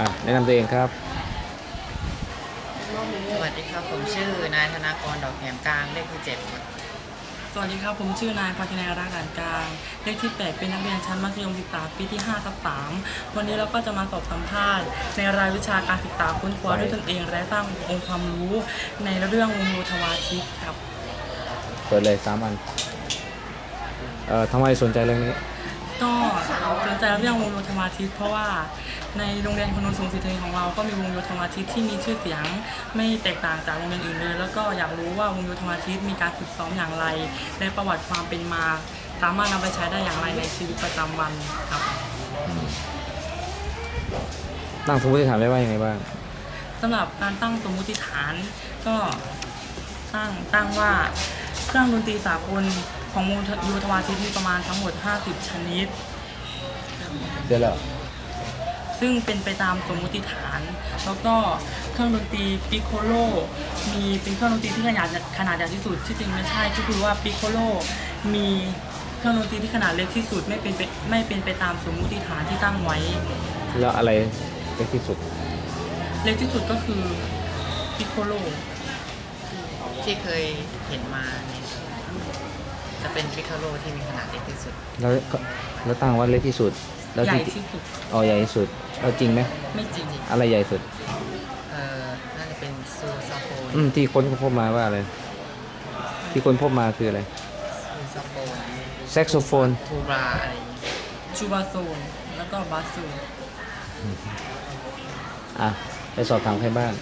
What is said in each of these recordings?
อะแนะนำตัวเองครับ สวัสดีครับ ผมชื่อนายธนากรดอกแหมกลางเลขที่เจ็ดครับสวัสดีครับ ผมชื่อนายภาคินัยรักด่านกลาง เลขที่ 8 เป็นนักเรียนชั้นมัธยมศึกษาปีที่5ทับ3วันนี้เราก็จะมาสอบสัมภาษณ์ ในรายวิชาการศึกษาค้นคว้าด้วยตนเอง และสร้างองค์ความรู้ในเรื่องวงโยธวาทิตครับ เปิดเลยสามอัน เอ่อทำไมสนใจเรื่องนี้ ก็สนใจเรื่องวงโยธวาทิต เพราะว่าในโรงเรียนพนมสงฆ์ศรีเทยของเรา ก็มีวงโยธวาทิตที่มีชื่อเสียงไม่แตกต่างจากโรงเรียนอื่นเลย แล้วก็อยากรู้ว่าวงโยธวาทิตมีการฝึกซ้อมอย่างไรในประวัติความเป็นมา สามารถนำไปใช้ได้อย่างไรในชีวิตประจำวันครับตั้งสมมติฐานไว้ว่ายังไงบ้าง สำหรับการตั้งสมมุติฐานก็ตั้งตั้งว่าเครื่องดนตรีสากล ของวงโยธวาทิตมีประมาณทั้งหมด 50 ชนิด เดี๋ยวแล้วซึ่งเป็นไปตามสมมุติฐาน แล้วก็เครื่องดนตรีปิโคโล มีเป็นเครื่องดนตรีที่ขนาดขนาดใหญ่ที่สุด ที่จริงไม่ใช่ก็คือว่าปิโคโล มีเครื่องดนตรีที่ขนาดเล็กที่สุดไม่เป็นไปไม่เป็นไปตามสมมุติฐานที่ตั้งไว้ แล้วอะไรเล็กที่สุด เล็กที่สุดก็คือปิโคโล ที่เคยเห็นมาเนี่ย จะเป็นพิคาโลที่มีขนาดเล็กที่สุด แล้วก็แล้วตั้งว่าเล็กที่สุด แล้วใหญ่ที่ที่สุดอ๋อใหญ่ที่สุดแล้วจริงไหมไม่จริงอะไรใหญ่สุดเอ่อน่าจะเป็นซูซาโฟนอืมที่ค้นพบมาว่าอะไรที่ค้นพบมาคืออะไรซูซาโฟนแซกโซโฟนทูบราอะไรอย่างเงี้ยชูบาโซนแล้วก็บาโซนอะไปสอบถามใครบ้าง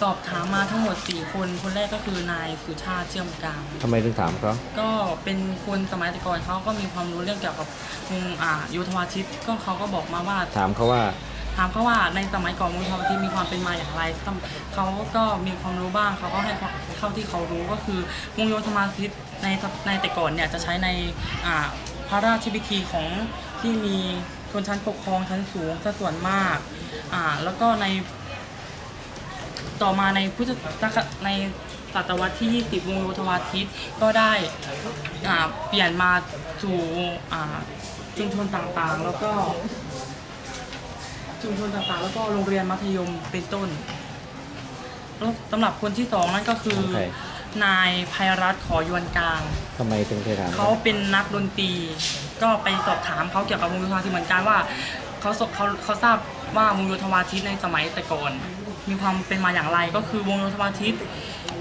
สอบถามมาทั้งหมด 4 คน คนแรกก็คือนายสุชาติเชื่อมกลาง ทำไมถึงถามเขาก็เป็นคนสมัยแต่ก่อนเขาก็มีความรู้เรื่องเกี่ยวกับวงอ่ายุทธวาทิตก็เขาก็บอกมาว่า ถามเขาว่า ถามเขาว่าในสมัยก่อนวงยุทธวาทิตมีความเป็นมาอย่างไรทำเขาก็มีความรู้บ้างเขาก็ให้ความเท่าที่เขารู้ก็คือวงโยธวาทิตในในแต่ก่อนเนี่ยจะใช้ในอ่าพระราชพิธีของที่มีชนชั้นปกครองชั้นสูงซะส่วนมากอ่าแล้วก็ใน ต่อมาในพุทธศักราชในศตวรรษที่ 20 วงโยธวาทิตก็ได้อ่าเปลี่ยนมาสู่อ่าชุมชนต่างๆ แล้วก็ ชุมชนต่างๆ แล้วก็โรงเรียนมัธยมเป็นต้นแล้วสำหรับคนที่สองนั่นก็คือใครนายภัยรัตน์ขอยวนกลางทำไมถึงเคยถามเขาเป็นนักดนตรี ก็ไปสอบถามเขาเกี่ยวกับวงโยธวาทิตเหมือนกันว่าเขาสเขาเขาทราบว่าวงโยธวาทิตในสมัยแต่ก่อน มีความเป็นมาอย่างไรก็คือวงโยธวาทิต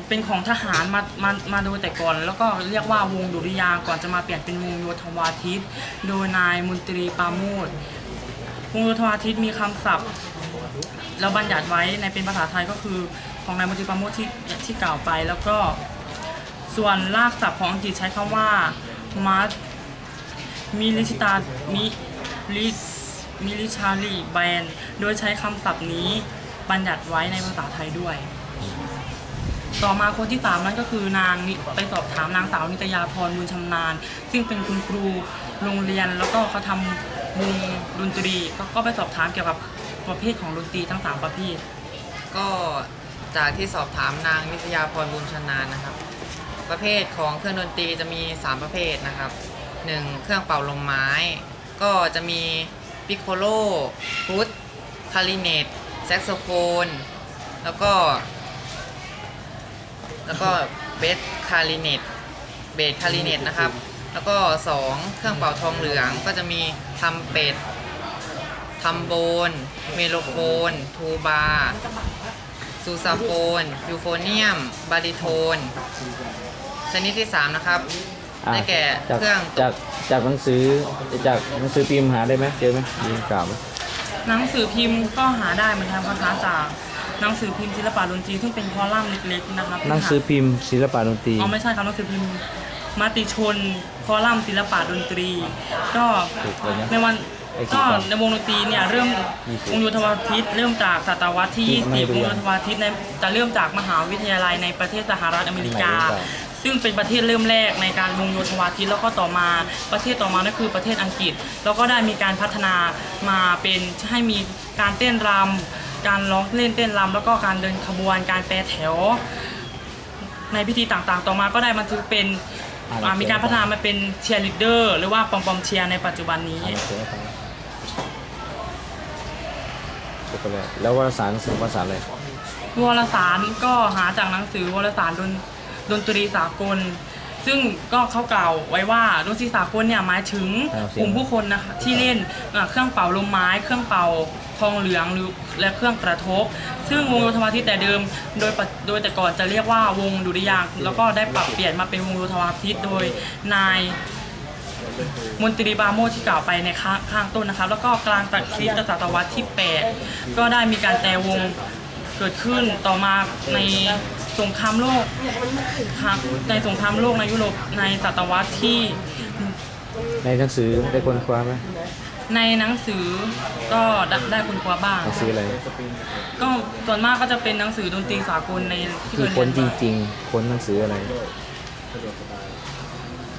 เป็นของทหารมามามาโดยแต่ก่อน แล้วก็เรียกว่าวงดุริยางก่อนจะมาเปลี่ยนเป็นวงโยธวาทิตโดยนายมนตรีปาโมดวงโยธวาทิตมีคำศัพท์แล้วบัญญัติไว้ในเป็นภาษาไทยก็คือของนายมนตรีปาโมทที่ที่กล่าวไป แล้วก็ส่วนรากศัพท์ของอังกฤษใช้คำว่า must มิลิชิตามิลิมิลิชาลีแบนโดยใช้คำศัพท์นี้ บัญญัติไว้ในภาษาไทยด้วย ต่อมาคนที่สามนั่นก็คือนางนิไปสอบถามนางสาวนิตยาพรบุญชำนาญ ซึ่งเป็นคุณครูโรงเรียนแล้วก็เขาทำวงดนตรีก็ก็ไปสอบถามเกี่ยวกับประเภทของดนตรีทั้งสามประเภท ก็จากที่สอบถามนางนิตยาพรบุญชนานนะครับ ประเภทของเครื่องดนตรีจะมี 3 ประเภทนะครับ 1. เครื่องเป่าลมไม้ ก็จะมีปิโคโลฟุตคาริเนต แซกโซโฟน แล้วก็ แล้วก็เบสคาริเนตเบสคาริเนตนะครับ แล้วก็ 2 เครื่องเป่าทองเหลืองก็จะมีทัมเป็ดทัมโบน เมโลโฟน ทูบาซูซาโฟน ยูโฟเนียม บาริโทน ชนิดที่ 3 นะครับ อะได้แก่จากเครื่อง จากจากหนังสือจากหนังสือพิมพ์หาได้ไหมเจอไหมมีกล่าวไหม หนังสือพิมพ์ก็หาได้เหมือนกันนะคะจากหนังสือพิมพ์ศิลปะดนตรีซึ่งเป็นคอลัมน์เล็กๆนะครับหนังสือพิมพ์ศิลปะดนตรีอ๋อไม่ใช่ครับหนังสือพิมพ์มติชนคอลัมน์ศิลปะดนตรี ก็ถูกเลยนะในวันไอ้กี่ก็ครับในวงดนตรีเนี่ยเริ่มยี่สิบวงโยธวาทิตเริ่มจากศตวรรษที่ไม่20รู้วงอะโยธวาทิตในจะเริ่มจากมหาวิทยาลัยในประเทศสหรัฐอเมริกาไม่รู้เปล่า ซึ่งเป็นประเทศเริ่มแรกในการวงโยธวาทิตแล้วก็ต่อมาประเทศต่อมานั่นคือประเทศอังกฤษ แล้วก็ได้มีการพัฒนามาเป็นให้มีการเต้นรำการร้องเล่นเต้นรำแล้วก็การเดินขบวน การแปรแถว ในพิธีต่างๆ ต่อมาก็ได้บันทึกเป็นอ่านอ่าหนังสือมีการพัฒนามาเป็นเชียร์ลีดเดอร์หรือว่าปอมปอมเชียร์ในปัจจุบันนี้อ่านหนังสือให้ฟังจบไปเลยแล้ววารสารหนังสือภาษาอะไรวารสารก็หาจากหนังสือวารสารดน ดนตรีสากล ซึ่งก็เขากล่าวไว้ว่าดนตรีสากลเนี่ยหมายถึงกลุ่มผู้คนนะคะที่เล่นอ่าเครื่องเป่าลมไม้ เครื่องเป่าทองเหลืองหรือและเครื่องกระทบ ซึ่งวงโยธวาทิตแต่เดิม โดยปัจโดยแต่ก่อนจะเรียกว่าวงดุริยางค์แล้วก็ได้ปรับเปลี่ยนมาเป็นวงโยธวาทิตโดยนายมนตรีบาโมที่กล่าวไปในข้างข้างต้นนะครับ แล้วก็กลางตะคริสตศตวรรษที่ 8 ก็ได้มีการแต่วงเกิดขึ้นต่อมาใน สงครามโลกครับในสงครามโลกในยุโรปในศตวรรษที่ ในหนังสือได้คนคว้าไหมในหนังสือก็ได้ได้คนคว้าบ้าง หนังสืออะไรก็ส่วนมากก็จะเป็นหนังสือดนตรีสากลในที่เคที่ยค้เรีนยนจมาริง ๆ ค้นหนังสืออะไร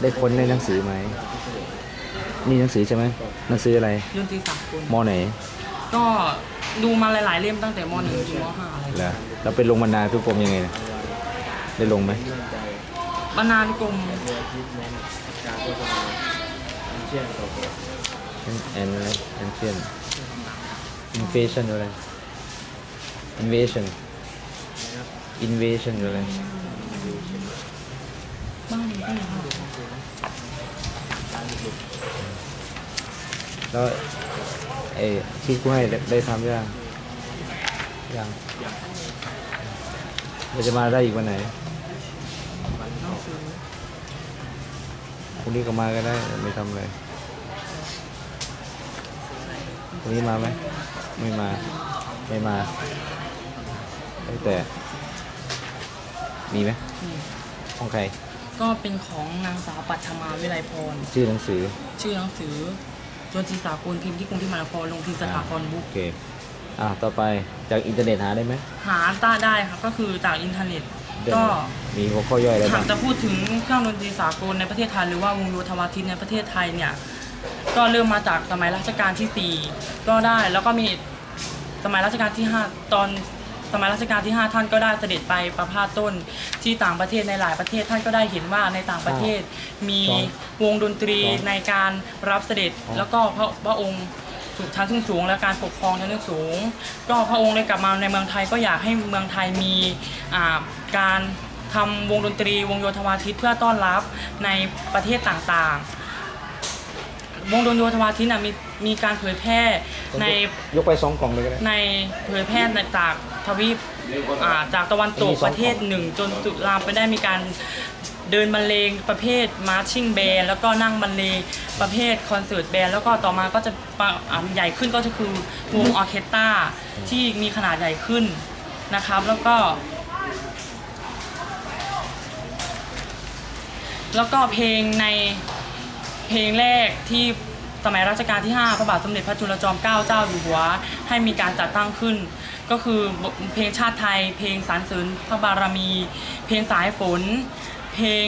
ได้ค้นในหนังสือไหมนี่หนังสือใช่ไหมหนังสืออะไรดนตรีสากลมอไหนก็ ดูมาหลายๆเล่มตั้งแต่ม .1 ถึงม .5 เหรอเราไปลงบรรณาทุกกรมยังไงนะได้ลงไหมบรรณานุกรมแอนอะไรแอนเชียนอินเวชั่นอะไรอินเวชั่นอินเวชั่นอะไรบ้างมีบ้างค่ะแล้ว ไอ้ที่กูให้ได้ได้ทำยังยังเราจะมาได้อีกวันไหนหนังสือพรุ่งนี้ก็มาก็ได้ไม่ทำอะไรพรุ่งนี้มาไหมไม่มา ไม่มาตั้งแต่มีไหมนี่ของใคร ก็เป็นของนางสาวปัทมาวิไลพรชื่อหนังสือ ชื่อหนังสือ ดนตรีสากลพิมพ์ที่กรุงเทพมหานครลงพิมพ์สถาพรบุ๊กโอเคอ่าต่อไปจากอินเทอร์เน็ตหาได้ไหมหาต้าได้ครับก็คือจากอินเทอร์เน็ตเดี๋ยวก็มีหัวข้อย่อยอะไรหาบ้ากงจะพูดถึงเครื่องดนตรีสากลในประเทศไทยหรือว่าวงโยธวาทิตในประเทศไทยเนี่ยก็เริ่มมาจากสมัยรัชกาลที่ 4 ก็ได้แล้วก็มีสมัยรัชกาลที่ 5 ตอน สมัยรัชกาลที่ 5 ท่านก็ได้เสด็จไปประพาสต้นที่ต่างประเทศในหลายประเทศท่านก็ได้เห็นว่าในต่างประเทศมีวงดนตรีในการรับเสด็จแล้วก็พระพระองค์สุชั้นสูงสูงและการปกครองชั้นสูง ก็พระองค์เลยกลับมาในเมืองไทยก็อยากให้เมืองไทยมีอ่าการทำวงดนตรีวงโยธวาทิตเพื่อต้อนรับในประเทศต่างๆ วงดนโยธวาทิตน่ะมีมีการเผยแพร่ในยกไปสองกล่องเลยก็ได้ในเผยแพร่ในจาก ทวีปอ่าจากตะวันตกมีสองประเทศหนึ่งจนตุลามไปได้มีการเดินบรรเลงประเภทมาร์ชิ่งแบนแล้วก็นั่งบรรเลงประเภทคอนเสิร์ตแบนแล้วก็ต่อมาก็จะปะอ่าใหญ่ขึ้นก็จะคือวงออร์เคสตราที่มีขนาดใหญ่ขึ้นนะครับ แล้วก็ แล้วก็เพลงในเพลงแรกที่ สมัยรัชกาลที่ 5 พระบาทสมเด็จพระจุลจอมเกล้าเจ้าอยู่หัว ให้มีการจัดตั้งขึ้น ก็คือเพลงชาติไทย เพลงสรรเสริญพระบารมี เพลงสายฝน เพลง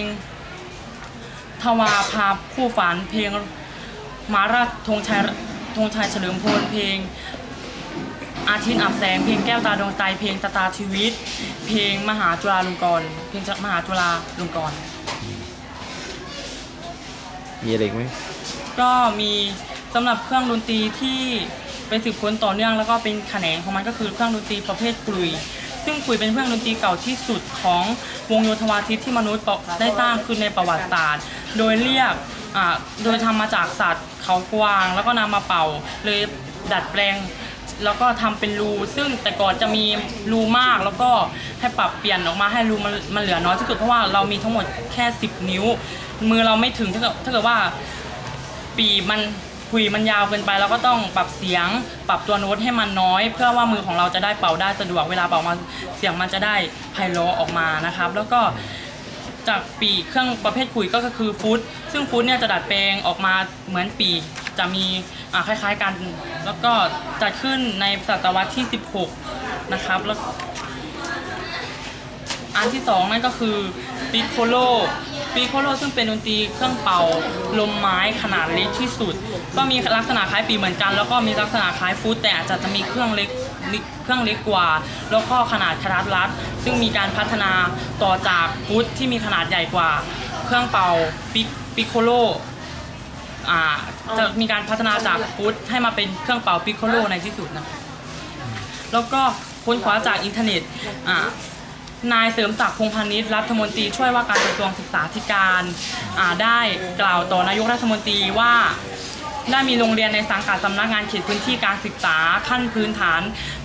ทวาพาคู่ฝัน เพลงมาราธงชัยธงชัยเฉลิมพล เพลงอาทิตย์อับแสง เพลงแก้วตาดวงใจ เพลงตาตาชีวิต เพลงมหาจุฬาลงกรณ์ เพลงมหาจุฬาลงกรณ์ มีอะไรอีกไหม ก็มีสำหรับเครื่องดนตรีที่เป็นสืบค้นต่อเนื่องแล้วก็เป็นแขนงของมันก็คือเครื่องดนตรีประเภทกลุย ซึ่งกลุยเป็นเครื่องดนตรีเก่าที่สุดของวงโยธวาทิตที่มนุษย์ได้สร้างขึ้นในประวัติศาสตร์ โดยเรียกโดยทำมาจากสัตว์เขากวาง แล้วก็นำมาเป่าเลยดัดแปลงแล้วก็ทำเป็นรูซึ่งแต่ก่อนจะมีรูมากแล้วก็ให้ปรับเปลี่ยนออกมาให้รูมันมันเหลือน้อยที่สุดเพราะว่าเรามีทั้งหมดแค่ 10 นิ้ว มือเราไม่ถึงถ้าเกิดถ้าเกิดว่า ปีมันคุยมันยาวเกินไปเราก็ต้องปรับเสียง ปรับตัวโน้ตให้มันน้อย เพื่อว่ามือของเราจะได้เป่าได้สะดวกเวลาเป่ามาเสียงมันจะได้ไพเราะออกมานะครับ แล้วก็จากปีเครื่องประเภทคุยก็คือฟุตซึ่งฟุตเนี่ยจะดัดแปลงออกมาเหมือนปีจะมีคล้ายๆกัน แล้วก็จัดขึ้นในศตวรรษที่ 16 นะครับแล้วอันที่สองนั่นก็คือปิโคโล ปิโคโลซึ่งเป็นดนตรีเครื่องเป่าลมไม้ขนาดเล็กที่สุด ก็มีลักษณะคล้ายปีเหมือนกัน แล้วก็มีลักษณะคล้ายฟุตแต่อาจจะมีเครื่องเล็กเครื่องเล็กกว่า แล้วก็ขนาดครัดรัด ซึ่งมีการพัฒนาต่อจากฟุตที่มีขนาดใหญ่กว่า เครื่องเป่าปิปิโคโล่จะมีการพัฒนาจากฟุตให้มาเป็นเครื่องเป่าปิโคโลในที่สุดนะแล้วก็ค้นคว้าจากอินเทอร์เน็ต นายเสริมศักดิ์พงพาณิชย์รัฐมนตรีช่วยว่าการกระทรวงศึกษาธิการได้กล่าวต่อนายกรัฐมนตรีว่าได้มีโรงเรียนในสังกัดสำนักงานเขตพื้นที่การศึกษาขั้นพื้นฐาน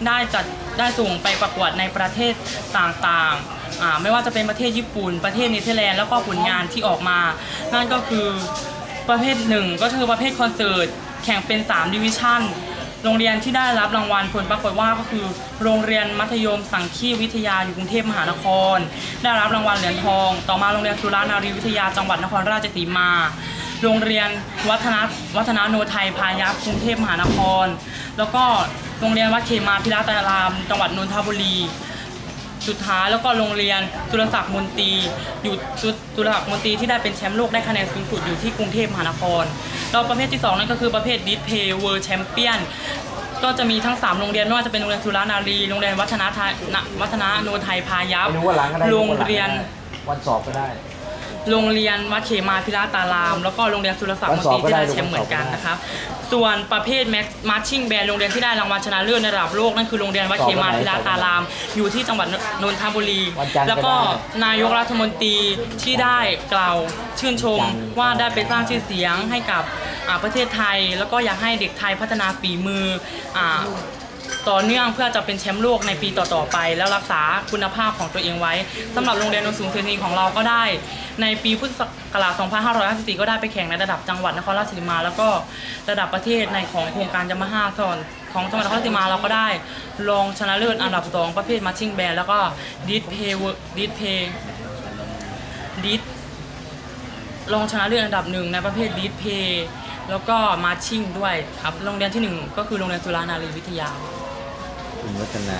ได้จัดได้ส่งไปประกวดในประเทศต่างๆ ไม่ว่าจะเป็นประเทศญี่ปุ่น ประเทศเนเธอร์แลนด์แล้วก็ผลงานที่ออกมา นั่นก็คือประเภทหนึ่งก็คือประเภทคอนเสิร์ตแข่งเป็น 3 ดิวิชั่น โรงเรียนที่ได้รับรางวัลผลปรากฏว่าก็คือ โรงเรียนมัธยมสังคีวิทยาอยู่กรุงเทพมหานคร ได้รับรางวัลเหรียญทอง ต่อมาโรงเรียนสุรานารีวิทยาจังหวัดนครราชสีมา โรงเรียนวัฒนวัฒนาโนไทยพายัพกรุงเทพมหานคร แล้วก็โรงเรียนวัดเขมาพิรัตาราม จังหวัดนนทบุรี สุดท้ายแล้วก็โรงเรียนจุลศักดิ์มนตรีอยู่จุจุลศักดิ์มนตรีที่ได้เป็นแชมป์โลกได้คะแนนสูงสุดอยู่ที่กรุงเทพมหานครแล้วประเภทที่สองนั่นก็คือประเภทดิสเพย์เวิร์แชมเปี้ยนก็จะมีทั้ง 3 โรงเรียนไม่ว่าจะเป็นโรงเรียนสุรานารีโรงเรียนวัฒนาไทยณวัฒนาโนไทยพายัพไม่รู้ว่าหลังก็ได้โรงเรียนวันสอบก็ได้ โรงเรียนวัดเขมาพิราตาราม แล้วก็โรงเรียนสุรศักดิ์มนตรีที่ได้แชมป์เหมือนกันนะครับส่วนประเภทแม็กมาร์ชิ่งแบนโรงเรียนที่ได้รางวัลชนะเลิศในระดับโลกนั่นคือโรงเรียนวัดเขมาพิราตาราม อยู่ที่จังหวัดนนทบุรีวันจันทร์แล้วก็ก็ได้นายกรัฐมนตรีที่ได้กล่าวชื่นชมวันจันทร์ว่าได้ไปสร้างชื่อเสียงให้กับอ่าประเทศไทย แล้วก็อยากให้เด็กไทยพัฒนาฝีมืออ่า ต่อเนื่องเพื่อจะเป็นแชมป์โลกในปีต่อๆไป แล้วรักษาคุณภาพของตัวเองไว้สำหรับโรงเรียนนสูงเทนิคของเราก็ได้ ในปีพุทธศักราช 2554 ก็ได้ไปแข่งในระดับจังหวัดนครราชสีมา แล้วก็ระดับประเทศในของโครงการยามาฮ่าส่วนของจังหวัดนครราชสีมาเราก็ได้รองชนะเลิศอันดับ 2 ประเภทมาชิ่งแบนแล้วก็ดิสเพย์ดิสเพย์ดิสรองชนะเลิศอันดับหนึ่งในประเภทดิสเพย์แล้วก็มาชิ่งด้วยครับโรงเรียนที่หนึ่งก็คือโรงเรียนจุฬานารีวิทยา คุณวัฒนา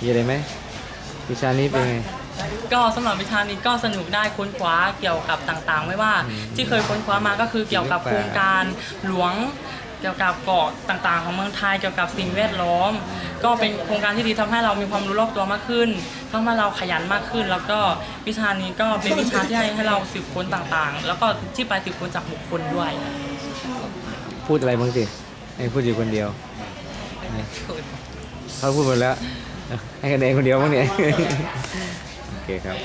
มีอะไรไหมวิชานี้เป็นไง ก็สำหรับวิชานี้ก็สนุกได้ค้นคว้าเกี่ยวกับต่างๆ ไม่ว่าที่เคยค้นคว้ามาก็คือเกี่ยวกับโครงการหลวง เกี่ยวกับเกาะต่างๆ ของเมืองไทยเกี่ยวกับสิ่งแวดล้อม ก็เป็นโครงการที่ดีทำให้เรามีความรู้รอบตัวมากขึ้นทำให้เราขยันมากขึ้น แล้วก็วิชานี้ก็เป็นวิชาที่ให้ให้เราสืบค้นต่างๆ แล้วก็ที่ไปสืบค้นจากบุคคลด้วย พูดอะไรบ้างสิ ให้พูดอยู่คนเดียวเขาพูดหมดแล้ว ให้คะแนนคนเดียวมั้งเนี่ย โอเคครับ